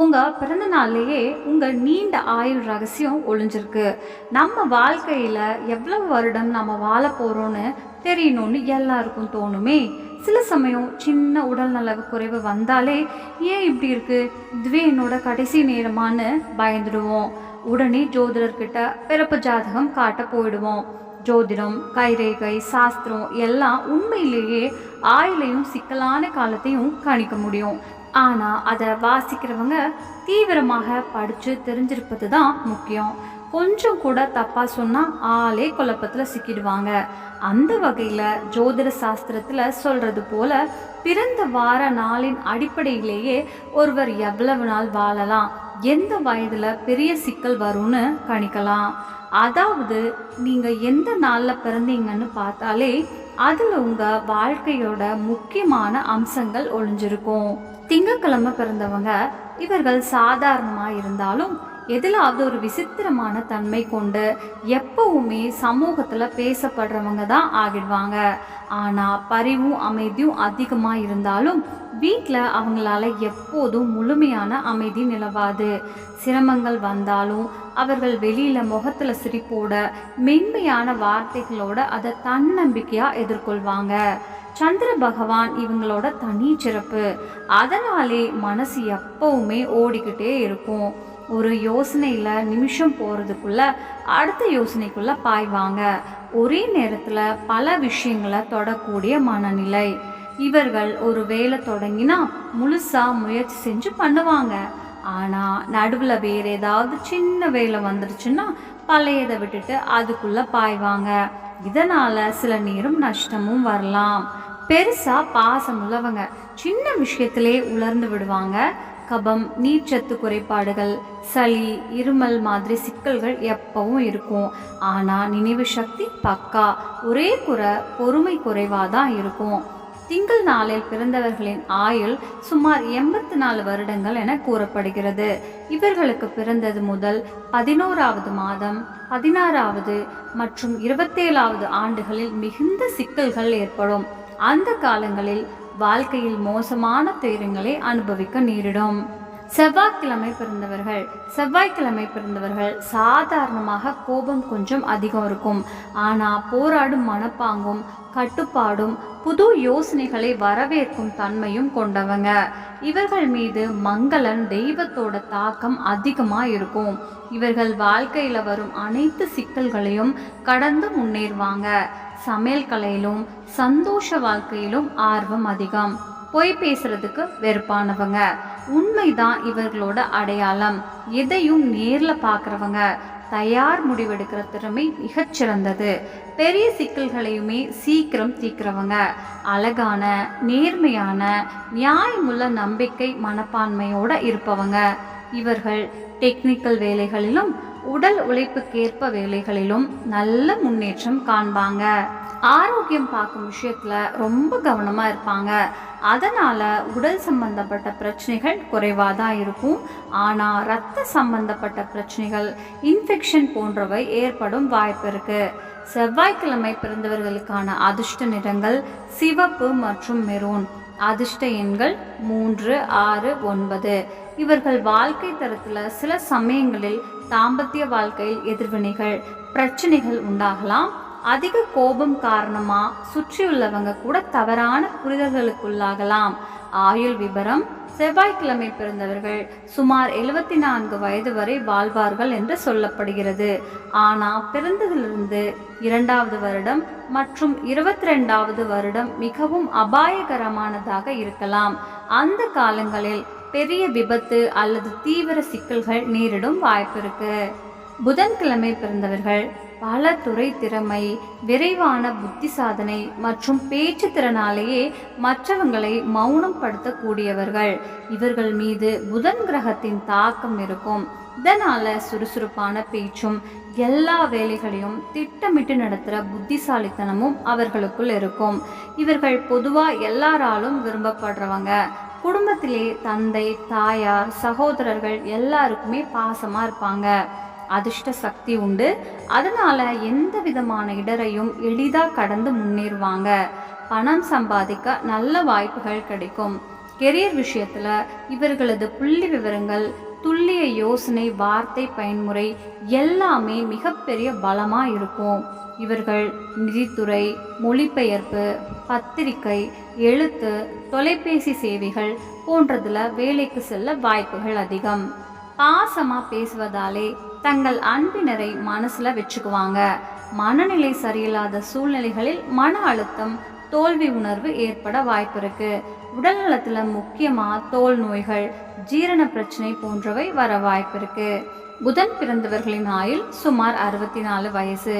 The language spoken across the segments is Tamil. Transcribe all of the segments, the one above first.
உங்கள் பிறந்த நாள்லேயே உங்கள் நீண்ட ஆயுள் ரகசியம் ஒளிஞ்சிருக்கு. நம்ம வாழ்க்கையில் எவ்வளவு வருடம் நம்ம வாழ போகிறோன்னு தெரியணும்னு எல்லாருக்கும் தோணுமே. சில சமயம் சின்ன உடல் நலவு குறைவு வந்தாலே ஏன் இப்படி இருக்கு? இதுவே என்னோட கடைசி நேரமான்னு பயந்துடுவோம். உடனே ஜோதிடர்கிட்ட பிறப்பு ஜாதகம் காட்ட போயிடுவோம். ஜோதிடம் கைரேகை சாஸ்திரம் எல்லாம் உண்மையிலேயே ஆயுளையும் சிக்கலான காலத்தையும் கணிக்க முடியும். ஆனால் அதை வாசிக்கிறவங்க தீவிரமாக படித்து தெரிஞ்சிருப்பது தான் முக்கியம். கொஞ்சம் கூட தப்பாக சொன்னால் ஆளே குழப்பத்தில் சிக்கிடுவாங்க. அந்த வகையில் ஜோதிட சாஸ்திரத்தில் சொல்கிறது போல பிறந்த வார நாளின் அடிப்படையிலேயே ஒருவர் எவ்வளவு நாள் வாழலாம் எந்த வயதில் பெரிய சிக்கல் வரும்னு கணிக்கலாம். அதாவது நீங்கள் எந்த நாளில் பிறந்தீங்கன்னு பார்த்தாலே அதில் உங்கள் வாழ்க்கையோட முக்கியமான அம்சங்கள் ஒளிஞ்சிருக்கும். திங்கக்கிழமை பிறந்தவங்க இவர்கள் சாதாரணமாக இருந்தாலும் எதிலாவது ஒரு விசித்திரமான தன்மை கொண்டு எப்பவுமே சமூகத்தில் பேசப்படுறவங்க தான் ஆகிடுவாங்க. ஆனால் பரிவும் அமைதியும் அதிகமாக இருந்தாலும் வீட்டில் அவங்களால எப்போதும் முழுமையான அமைதி நிலவாது. சிரமங்கள் வந்தாலும் அவர்கள் வெளியில் முகத்தில் சிரிப்போட மென்மையான வார்த்தைகளோட அதை தன்னம்பிக்கையாக எதிர்கொள்வாங்க. சந்திர பகவான் இவங்களோட தனி சிறப்பு. அதனாலே மனசு எப்பவுமே ஓடிக்கிட்டே இருக்கும். ஒரு யோசனையில் நிமிஷம் போகிறதுக்குள்ளே அடுத்த யோசனைக்குள்ளே பாய்வாங்க ஒரே நேரத்தில் பல விஷயங்களை தொடக்கூடிய மனநிலை. இவர்கள் ஒரு வேலை தொடங்கினா முழுசாக முயற்சி செஞ்சு பண்ணுவாங்க. ஆனால் நடுவில் வேறு ஏதாவது சின்ன வேலை வந்துருச்சுன்னா பழையதை விட்டுட்டு அதுக்குள்ளே பாய்வாங்க இதனால் சில நேரம் நஷ்டமும் வரலாம். பெருசாக பாசம் உள்ளவங்க சின்ன விஷயத்திலே உலர்ந்து விடுவாங்க. கபம் நீர்ச்சத்து குறைபாடுகள் சளி இருமல் மாதிரி சிக்கல்கள் எப்பவும் இருக்கும். ஆனால் நினைவு சக்தி பக்கா ஒரே குறை பொறுமை குறைவாக தான் இருக்கும். திங்கள் நாளில் பிறந்தவர்களின் ஆயுள் சுமார் எண்பத்தி நாலு வருடங்கள் என கூறப்படுகிறது. இவர்களுக்கு பிறந்தது முதல் பதினோராவது மாதம் பதினாறாவது மற்றும் இருபத்தேழாவது ஆண்டுகளில் மிகுந்த சிக்கல்கள் ஏற்படும். அந்த காலங்களில் வாழ்க்கையில் மோசமான துயரங்களை அனுபவிக்க நேரிடும். செவ்வாய்க்கிழமை பிறந்தவர்கள் செவ்வாய்க்கிழமை பிறந்தவர்கள் சாதாரணமாக கோபம் கொஞ்சம் அதிகம் இருக்கும். ஆனால் போராடும் மனப்பாங்கும் கட்டுப்பாடும் புது யோசனைகளை வரவேற்கும் தன்மையும் கொண்டவங்க. இவர்கள் மீது மங்களன் தெய்வத்தோட தாக்கம் அதிகமாக இருக்கும். இவர்கள் வாழ்க்கையில் வரும் அனைத்து சிக்கல்களையும் கடந்து முன்னேறுவாங்க. சமையல் கலையிலும் சந்தோஷ வாழ்க்கையிலும் ஆர்வம் அதிகம். பொய் பேசுறதுக்கு வெறுப்பானவங்க. உண்மைதான் இவர்களோட அடையாளம். எதையும் நேரில் பார்க்குறவங்க தயார் முடிவெடுக்கிற திறமை மிகச்சிறந்தது. பெரிய சிக்கல்களையுமே சீக்கிரம் தீக்கிறவங்க அழகான நேர்மையான நியாயமுள்ள நம்பிக்கை மனப்பான்மையோடு இருப்பவங்க. இவர்கள் டெக்னிக்கல் வேலைகளிலும் உடல் உழைப்புக்கேற்ப வேலைகளிலும் நல்ல முன்னேற்றம் காண்பாங்க. ஆரோக்கியம் பார்க்கும் விஷயத்துல ரொம்ப கவனமா இருப்பாங்க. அதனால உடல் சம்பந்தப்பட்ட பிரச்சனைகள் குறைவாக தான் இருக்கும். ஆனால் ரத்த சம்பந்தப்பட்ட பிரச்சனைகள் இன்ஃபெக்ஷன் போன்றவை ஏற்படும் வாய்ப்பு இருக்கு. செவ்வாய்க்கிழமை பிறந்தவர்களுக்கான அதிர்ஷ்ட நிறங்கள் சிவப்பு மற்றும் மெரூன். அதிர்ஷ்ட எண்கள் மூன்று ஆறு ஒன்பது. இவர்கள் வாழ்க்கை தரத்தில் சில சமயங்களில் தாம்பத்திய வாழ்க்கையில் எதிர்வினைகள் பிரச்சனைகள் உண்டாகலாம். அதிக கோபம் காரணமாக சுற்றியுள்ளவங்க கூட தவறான புரிதல்களுக்குள்ளாகலாம். ஆயுள் விபரம் செவ்வாய்க்கிழமை பிறந்தவர்கள் சுமார் எழுபத்தி நான்கு வயது வரை வாழ்வார்கள் என்று சொல்லப்படுகிறது. ஆனால் பிறந்ததிலிருந்து இரண்டாவது வருடம் மற்றும் இருபத்தி ரெண்டாவது வருடம் மிகவும் அபாயகரமானதாக இருக்கலாம். அந்த காலங்களில் பெரிய விபத்து அல்லது தீவிர சிக்கல்கள் நேரிடும் வாய்ப்பு இருக்கு. புதன்கிழமை பிறந்தவர்கள் பல துறை திறமை விரைவான புத்தி சாதனை மற்றும் பேச்சு திறனாலேயே மற்றவங்களை மௌனம் படுத்தக்கூடியவர்கள் இவர்கள் மீது புதன் கிரகத்தின் தாக்கம் இருக்கும். இதனால சுறுசுறுப்பான பேச்சும் எல்லா வேலைகளையும் திட்டமிட்டு நடத்துகிற புத்திசாலித்தனமும் அவர்களுக்குள் இருக்கும். இவர்கள் பொதுவாக எல்லாராலும் விரும்பப்படுறவங்க. குடும்பத்திலே தந்தை தாயார் சகோதரர்கள் எல்லாருக்குமே பாசமாக இருப்பாங்க. அதிர்ஷ்ட சக்தி உண்டு. அதனால எந்த விதமான இடரையும் எளிதாக கடந்து முன்னேறுவாங்க. பணம் சம்பாதிக்க நல்ல வாய்ப்புகள் கிடைக்கும். கெரியர் விஷயத்தில் இவர்களது புள்ளி விவரங்கள் துல்லிய யோசனை வார்த்தை பயன்முறை எல்லாமே மிகப்பெரிய பலமாக இருக்கும். இவர்கள் நிதித்துறை மொழிபெயர்ப்பு பத்திரிகை எழுத்து தொலைபேசி சேவைகள் போன்றதில் வேலைக்கு செல்ல வாய்ப்புகள் அதிகம். பாசமாக பேசுவதாலே தங்கள் அன்பினரை மனசில் வச்சுக்குவாங்க. மனநிலை சரியில்லாத சூழ்நிலைகளில் மன அழுத்தம் தோல்வி உணர்வு ஏற்பட வாய்ப்பு இருக்கு உடல் நலத்தில் முக்கியமாக தோல் நோய்கள் ஜீரண பிரச்சனை போன்றவை வர வாய்ப்பு இருக்கு புதன் பிறந்தவர்களின் ஆயுள் சுமார் அறுபத்தி நாலு வயசு.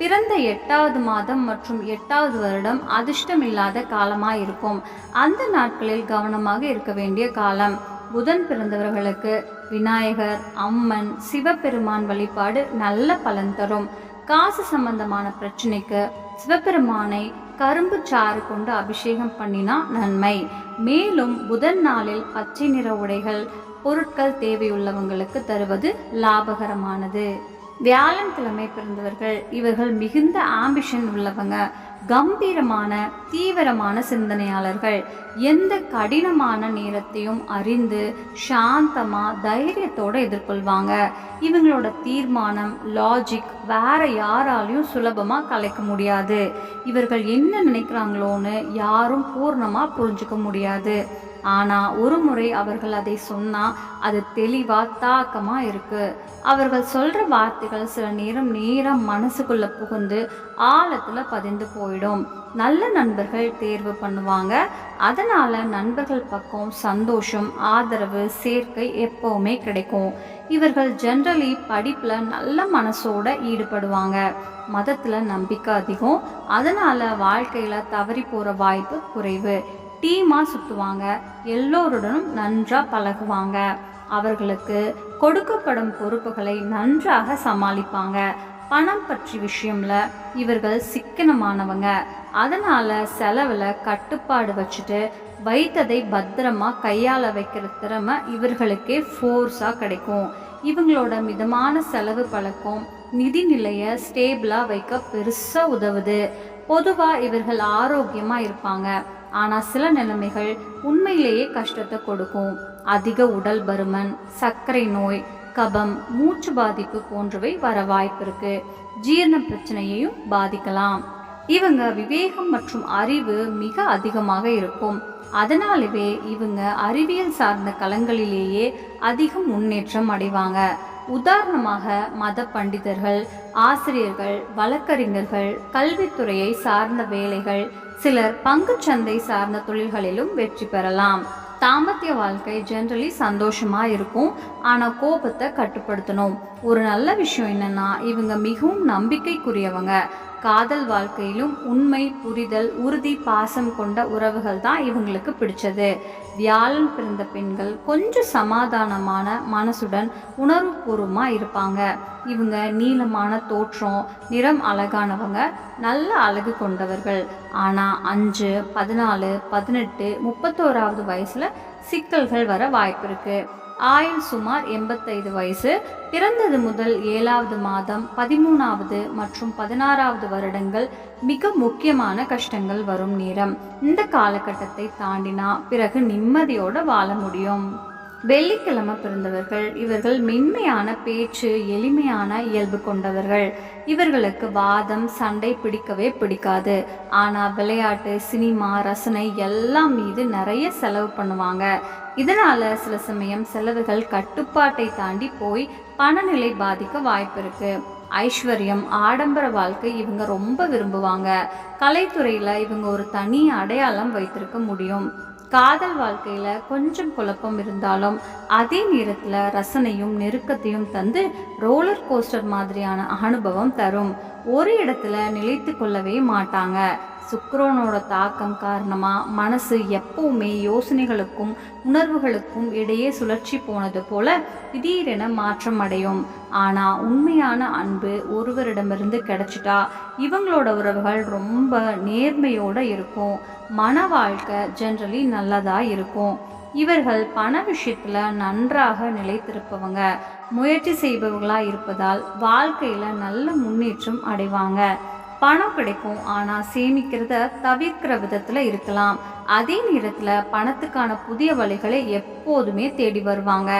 பிறந்த எட்டாவது மாதம் மற்றும் எட்டாவது வருடம் அதிர்ஷ்டம் இல்லாத காலமாக இருக்கும். அந்த நாட்களில் கவனமாக இருக்க வேண்டிய காலம். புதன் பிறந்தவர்களுக்கு விநாயகர் அம்மன் சிவபெருமான் வழிபாடு நல்ல பலன் தரும். காசு சம்பந்தமான பிரச்சனைக்கு சிவபெருமானை கரும்பு சாறு கொண்டு அபிஷேகம் பண்ணினா நன்மை. மேலும் புதன் நாளில் பச்சை நிற உடைகள் பொருட்கள் தேவையுள்ளவங்களுக்கு தருவது லாபகரமானது. வியாழன் கிழமை பிறந்தவர்கள் இவர்கள் மிகுந்த ஆம்பிஷன் உள்ளவங்க. கம்பீரமான தீவிரமான சிந்தனையாளர்கள். எந்த கடினமான நேரத்தையும் அறிந்து சாந்தமாக தைரியத்தோடு எதிர்கொள்வாங்க. இவங்களோட தீர்மானம் லாஜிக் வேற யாராலையும் சுலபமாக கலைக்க முடியாது. இவர்கள் என்ன நினைக்கிறாங்களோன்னு யாரும் பூர்ணமாக புரிஞ்சுக்க முடியாது. ஆனால் ஒரு முறை அவர்கள் அதை சொன்னால் அது தெளிவாக தாக்கமாக இருக்குது அவர்கள் சொல்கிற வார்த்தைகள் சில நேரம் நேரம் மனசுக்குள்ளே புகுந்து ஆழத்தில் பதிந்து போயிடும். நல்ல நண்பர்கள் தேர்வு பண்ணுவாங்க. அதனால் நண்பர்கள் பக்கம் சந்தோஷம் ஆதரவு சேர்க்கை எப்போவுமே கிடைக்கும். இவர்கள் ஜென்ரலி படிப்பில் நல்ல மனசோட ஈடுபடுவாங்க. மதத்தில் நம்பிக்கை அதிகம். அதனால் வாழ்க்கையில் தவறி போகிற வாய்ப்பு குறைவு. டீமாக சுற்றுவாங்க எல்லோருடனும் நன்றாக பழகுவாங்க. அவர்களுக்கு கொடுக்கப்படும் பொறுப்புகளை நன்றாக சமாளிப்பாங்க. பணம் பற்றி விஷயம்ல இவர்கள் சிக்கனமானவங்க. அதனால செலவில் கட்டுப்பாடு வச்சுட்டு வைத்ததை பத்திரமா கையாள வைக்கிற திறமை இவர்களுக்கே ஃபோர்ஸாக கிடைக்கும். இவங்களோட மிதமான செலவு பழக்கம் நிதி நிலையை ஸ்டேபிளாக வைக்க பெருசாக உதவுது. பொதுவாக இவர்கள் ஆரோக்கியமாக இருப்பாங்க. ஆனால் சில நிலைமைகள் உண்மையிலேயே கஷ்டத்தை கொடுக்கும். அதிக உடல் பருமன் சர்க்கரை நோய் கபம் மூச்சு பாதிப்பு போன்றவை வர வாய்ப்பு இருக்கு. ஜீரண பிரச்சனையையும் பாதிக்கலாம். இவங்க விவேகம் மற்றும் அறிவு மிக அதிகமாக இருக்கும். அதனாலவே இவங்க அறிவியல் சார்ந்த களங்களிலேயே அதிகம் முன்னேற்றம் அடைவாங்க. உதாரணமாக மத பண்டிதர்கள் ஆசிரியர்கள் வழக்கறிஞர்கள் கல்வித்துறையை சார்ந்த வேலைகள் சிலர் பங்குச்சந்தை சார்ந்த தொழில்களிலும் வெற்றி பெறலாம். தாம்பத்திய வாழ்க்கை ஜென்ரலி சந்தோஷமா இருக்கும். ஆனால் கோபத்தை கட்டுப்படுத்தணும். ஒரு நல்ல விஷயம் என்னன்னா இவங்க மிகவும் நம்பிக்கைக்குரியவங்க. காதல் வாழ்க்கையிலும் உண்மை புரிதல் உறுதி பாசம் கொண்ட உறவுகள் தான் இவங்களுக்கு பிடிச்சது. வியாழன் பிறந்த பெண்கள் கொஞ்சம் சமாதானமான மனசுடன் உணர்வுபூர்வமாக இருப்பாங்க. இவங்க நீளமான தோற்றம் நிறம் அழகானவங்க நல்ல அழகு கொண்டவர்கள். ஆனால் அஞ்சு பதினாலு பதினெட்டு முப்பத்தோராவது வயசில் சிக்கல்கள் வர வாய்ப்பு இருக்குது ஆயுள் சுமார் எண்பத்தைந்து வயசு பிறந்தது முதல் ஏழாவது மாதம் பதிமூணாவது மற்றும் பதினாறாவது வருடங்கள் மிக முக்கியமான கஷ்டங்கள் வரும் நேரம். இந்த காலகட்டத்தை தாண்டினா பிறகு நிம்மதியோடு வாழ முடியும். வெள்ளிக்கிழமை பிறந்தவர்கள் இவர்கள் மென்மையான பேச்சு எளிமையான இயல்பு கொண்டவர்கள். இவர்களுக்கு வாதம் சண்டை பிடிக்கவே பிடிக்காது. ஆனால் விளையாட்டு சினிமா ரசனை எல்லாம் மீது நிறைய செலவு பண்ணுவாங்க. இதனால சில சமயம் செலவுகள் கட்டுப்பாட்டை தாண்டி போய் பணநிலை பாதிக்க வாய்ப்பு இருக்கு. ஐஸ்வர்யம் ஆடம்பர வாழ்க்கை இவங்க ரொம்ப விரும்புவாங்க. கலைத்துறையில் இவங்க ஒரு தனி அடையாளம் வைத்திருக்க முடியும். காதல் வாழ்க்கையில் கொஞ்சம் குழப்பம் இருந்தாலும் அதே நேரத்தில் ரசனையும் நெருக்கத்தையும் தந்து ரோலர் கோஸ்டர் மாதிரியான அனுபவம் தரும். ஒரு இடத்துல நிலைத்து கொள்ளவே மாட்டாங்க. சுக்ரோனோட தாக்கம் காரணமாக மனசு எப்பவுமே யோசனைகளுக்கும் உணர்வுகளுக்கும் இடையே சுழற்சி போனது போல திடீரென மாற்றம் அடையும். ஆனால் உண்மையான அன்பு ஒருவரிடமிருந்து கிடைச்சிட்டா இவங்களோட உறவுகள் ரொம்ப நேர்மையோடு இருக்கும். மன வாழ்க்கை ஜென்ரலி நல்லதாக இருக்கும். இவர்கள் பண விஷயத்தில் நன்றாக நிலைத்திருப்பவங்க. முயற்சி செய்பவர்களாக இருப்பதால் வாழ்க்கையில் நல்ல முன்னேற்றம் அடைவாங்க. பணம் கிடைக்கும் ஆனால் சேமிக்கிறத தவிர்க்கிற விதத்தில் இருக்கலாம். அதே நேரத்தில் பணத்துக்கான புதிய வழிகளை எப்போதுமே தேடி வருவாங்க.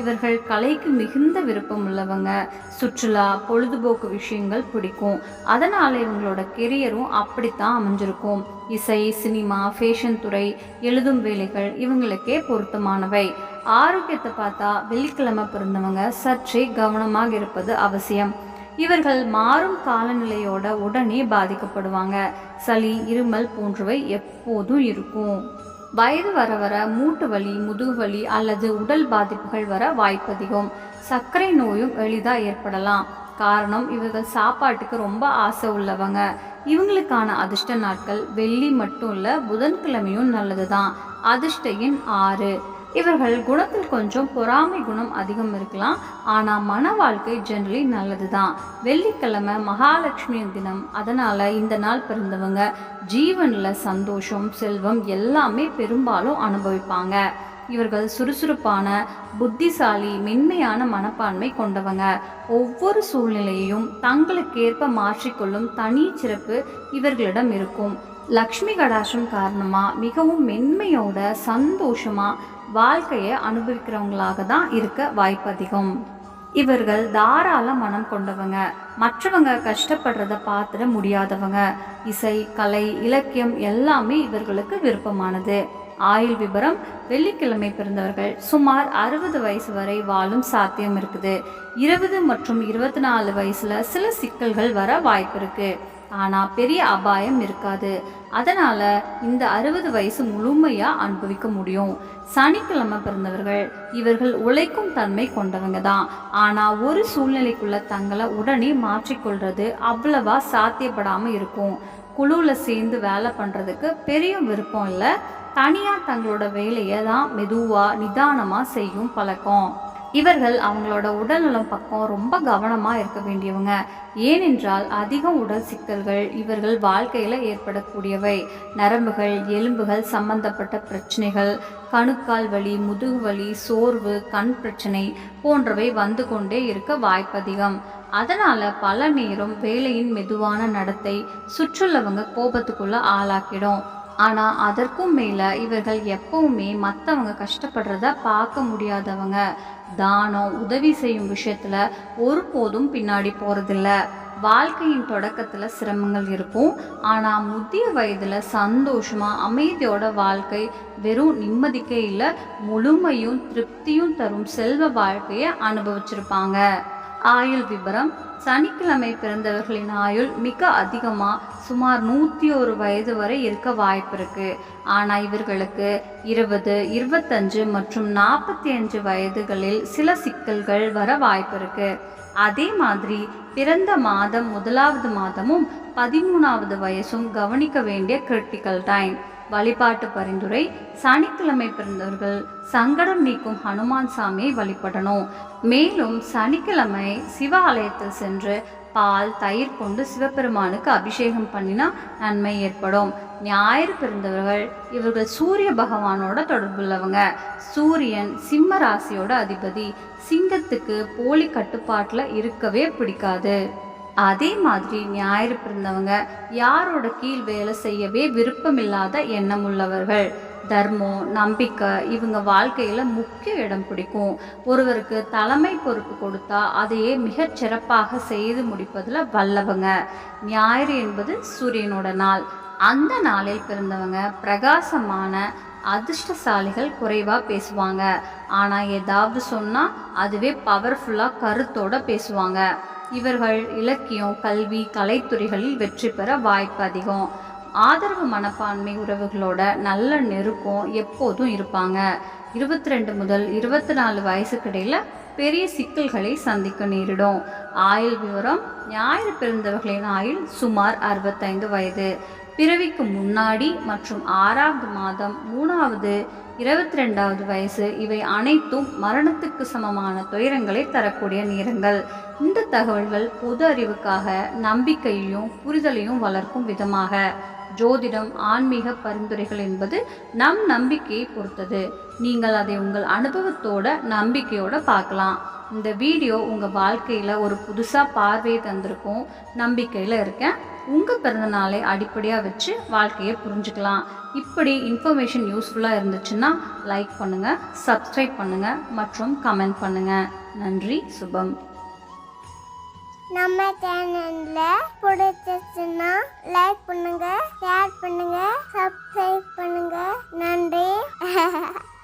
இவர்கள் கலைக்கு மிகுந்த விருப்பம் உள்ளவங்க. சுற்றுலா பொழுதுபோக்கு விஷயங்கள் பிடிக்கும். அதனால் இவங்களோட கெரியரும் அப்படித்தான் அமைஞ்சிருக்கும். இசை சினிமா ஃபேஷன் துறை எழுதும் வேலைகள் இவங்களுக்கே பொருத்தமானவை. ஆரோக்கியத்தை பார்த்தா வெள்ளிக்கிழமை பிறந்தவங்க சற்றே கவனமாக இருப்பது அவசியம். இவர்கள் மாறும் காலநிலையோட உடனே பாதிக்கப்படுவாங்க. சளி இருமல் போன்றவை எப்போதும் இருக்கும். வயது வர வர மூட்டு வலி முதுகு வலி அல்லது உடல் பாதிப்புகள் வர வாய்ப்பதிகம் சர்க்கரை நோயும் எளிதாக ஏற்படலாம். காரணம் இவர்கள் சாப்பாட்டுக்கு ரொம்ப ஆசை உள்ளவங்க. இவங்களுக்கான அதிர்ஷ்ட நாட்கள் வெள்ளி மட்டும் இல்லை புதன்கிழமையும் நல்லது தான் அதிர்ஷ்ட எண் ஆறு. இவர்கள் குணத்தில் கொஞ்சம் பொறாமை குணம் அதிகம் இருக்கலாம். ஆனால் மன வாழ்க்கை ஜென்ரலி நல்லது தான் வெள்ளிக்கிழமை மகாலட்சுமி தினம். அதனால் இந்த நாள் பிறந்தவங்க ஜீவனில் சந்தோஷம் செல்வம் எல்லாமே பெரும்பாலும் அனுபவிப்பாங்க. இவர்கள் சுறுசுறுப்பான புத்திசாலி மென்மையான மனப்பான்மை கொண்டவங்க. ஒவ்வொரு சூழ்நிலையையும் தங்களுக்கேற்ப மாற்றிக்கொள்ளும் தனி சிறப்பு இவர்களிடம் இருக்கும். லக்ஷ்மி கடாசம் காரணமாக மிகவும் மென்மையோட சந்தோஷமாக வாழ்க்கையை அனுபவிக்கிறவங்களாக தான் இருக்க வாய்ப்பு அதிகம். இவர்கள் தாராள மனம் கொண்டவங்க. மற்றவங்க கஷ்டப்படுறத பார்த்துட முடியாதவங்க. இசை கலை இலக்கியம் எல்லாமே இவர்களுக்கு விருப்பமானது. ஆயுள் விபரம் வெள்ளிக்கிழமை பிறந்தவர்கள் சுமார் அறுபது வயசு வரை வாழும் சாத்தியம் இருக்குது. இருபது மற்றும் இருபத்தி நாலு வயசுல சில சிக்கல்கள் வர வாய்ப்பு இருக்குது ஆனால் பெரிய அபாயம் இருக்காது. அதனால் இந்த அறுபது வயசு முழுமையாக அனுபவிக்க முடியும். சனிக்கிழமை பிறந்தவர்கள் இவர்கள் உழைக்கும் தன்மை கொண்டவங்க தான். ஆனால் ஒரு சூழ்நிலைக்குள்ள தங்களை உடனே மாற்றிக்கொள்வது அவ்வளவா சாத்தியப்படாமல் இருக்கும். குழுவில் சேர்ந்து வேலை பண்ணுறதுக்கு பெரிய விருப்பம் இல்லை. தனியாக தங்களோட வேலையை தான் மெதுவாக நிதானமாக செய்யும் பழக்கம். இவர்கள் அவங்களோட உடல்நலம் பக்கம் ரொம்ப கவனமாக இருக்க வேண்டியவங்க. ஏனென்றால் அதிகம் உடல் சிக்கல்கள் இவர்கள் வாழ்க்கையில் ஏற்படக்கூடியவை. நரம்புகள் எலும்புகள் சம்பந்தப்பட்ட பிரச்சனைகள் கணுக்கால் வலி முதுகு வலி சோர்வு கண் பிரச்சனை போன்றவை வந்து கொண்டே இருக்க வாய்ப்பதிகம். அதனால் பல நேரம் வேலையின் மெதுவான நடத்தை சுற்றுள்ளவங்க கோபத்துக்குள்ள ஆளாக்கிடும். ஆனால் அதற்கும் மேலே இவர்கள் எப்பவுமே மற்றவங்க கஷ்டப்படுறத பார்க்க முடியாதவங்க. தானம் உதவி செய்யும் விஷயத்தில் ஒருபோதும் பின்னாடி போகிறதில்ல வாழ்க்கையின் தொடக்கத்தில் சிரமங்கள் இருக்கும். ஆனால் முதிய வயதில் சந்தோஷமாக அமைதியோட வாழ்க்கை வெறும் நிம்மதிக்கே இல்லை முழுமையும் திருப்தியும் தரும் செல்வ வாழ்க்கையை அனுபவிச்சிருப்பாங்க. ஆயுள் விபரம். சனிக்கிழமை பிறந்தவர்களின் ஆயுள் மிக அதிகமாக சுமார் நூற்றி ஒரு வயது வரை இருக்க வாய்ப்பு இருக்குது ஆனால் இவர்களுக்கு இருபது இருபத்தஞ்சு மற்றும் நாற்பத்தி அஞ்சு வயதுகளில் சில சிக்கல்கள் வர வாய்ப்பு இருக்குது அதே மாதிரி பிறந்த மாதம் முதலாவது மாதமும் பதிமூணாவது வயசும் கவனிக்க வேண்டிய கிரிட்டிக்கல் டைம் வழிபாட்டு பரிந்துரை சனிக்கிழமை பிறந்தவர்கள் சங்கடம் நீக்கும் ஹனுமான் சாமியை வழிபடணும். மேலும் சனிக்கிழமை சிவ ஆலயத்தில் சென்று பால் தயிர் கொண்டு சிவபெருமானுக்கு அபிஷேகம் பண்ணினா நன்மை ஏற்படும். ஞாயிறு பிறந்தவர்கள் இவர்கள் சூரிய பகவானோட தொடர்புள்ளவங்க. சூரியன் சிம்ம ராசியோட அதிபதி. சிங்கத்துக்கு போலி கட்டுப்பாட்டில் இருக்கவே பிடிக்காது. அதே மாதிரி ஞாயிறு பிறந்தவங்க யாரோட கீழ் வேலை செய்யவே விருப்பமில்லாத எண்ணம் உள்ளவர்கள்? தர்மம் நம்பிக்கை இவங்க வாழ்க்கையில் முக்கிய இடம் பிடிக்கும். ஒருவருக்கு தலைமை பொறுப்பு கொடுத்தா அதையே மிகச் சிறப்பாக செய்து முடிப்பதில் வல்லவங்க. ஞாயிறு என்பது சூரியனோட நாள். அந்த நாளில் பிறந்தவங்க பிரகாசமான அதிர்ஷ்டசாலிகள் குறைவாக பேசுவாங்க. ஆனால் ஏதாவது சொன்னால் அதுவே பவர்ஃபுல்லாக கருத்தோடு பேசுவாங்க. இவர்கள் இலக்கியம் கல்வி கலைத்துறைகளில் வெற்றி பெற வாய்ப்பு அதிகம். ஆதரவு மனப்பான்மை உறவுகளோட நல்ல நெருக்கம் எப்போதும் இருப்பாங்க. இருபத்தி ரெண்டு முதல் இருபத்தி நாலு வயசுக்கிடையில் பெரிய சிக்கல்களை சந்திக்க நேரிடும். ஆயுள் விவரம் ஞாயிறு பிறந்தவர்களின் ஆயுள் சுமார் அறுபத்தைந்து வயது. பிறவிக்கு முன்னாடி மற்றும் ஆறாவது மாதம் மூணாவது இருபத்தி ரெண்டாவது வயசு இவை அனைத்தும் மரணத்துக்கு சமமான துயரங்களை தரக்கூடிய நேரங்கள். இந்த தகவல்கள் பொது அறிவுக்காக நம்பிக்கையையும் புரிதலையும் வளர்க்கும் விதமாக. ஜோதிடம் ஆன்மீக பரிந்துரைகள் என்பது நம் நம்பிக்கையை பொறுத்தது. நீங்கள் அதை உங்கள் அனுபவத்தோட நம்பிக்கையோட பார்க்கலாம். இந்த வீடியோ உங்கள் வாழ்க்கையில் ஒரு புதுசாக பார்வையை தந்திருக்கும் நம்பிக்கையில் இருக்கேன். உங்கள் பிறந்தநாளை அடிப்படையாக வச்சு வாழ்க்கையை புரிஞ்சுக்கலாம். இப்படி இன்ஃபர்மேஷன் யூஸ்ஃபுல்லாக இருந்துச்சுன்னா லைக் பண்ணுங்கள் சப்ஸ்கிரைப் பண்ணுங்கள் மற்றும் கமெண்ட் பண்ணுங்கள் நன்றி சுபம். நம்ம சேனலில் பிடிச்சிச்சுன்னா லைக் பண்ணுங்க ஷேர் பண்ணுங்க சப்ஸ்கிரைப் பண்ணுங்க. நன்றி.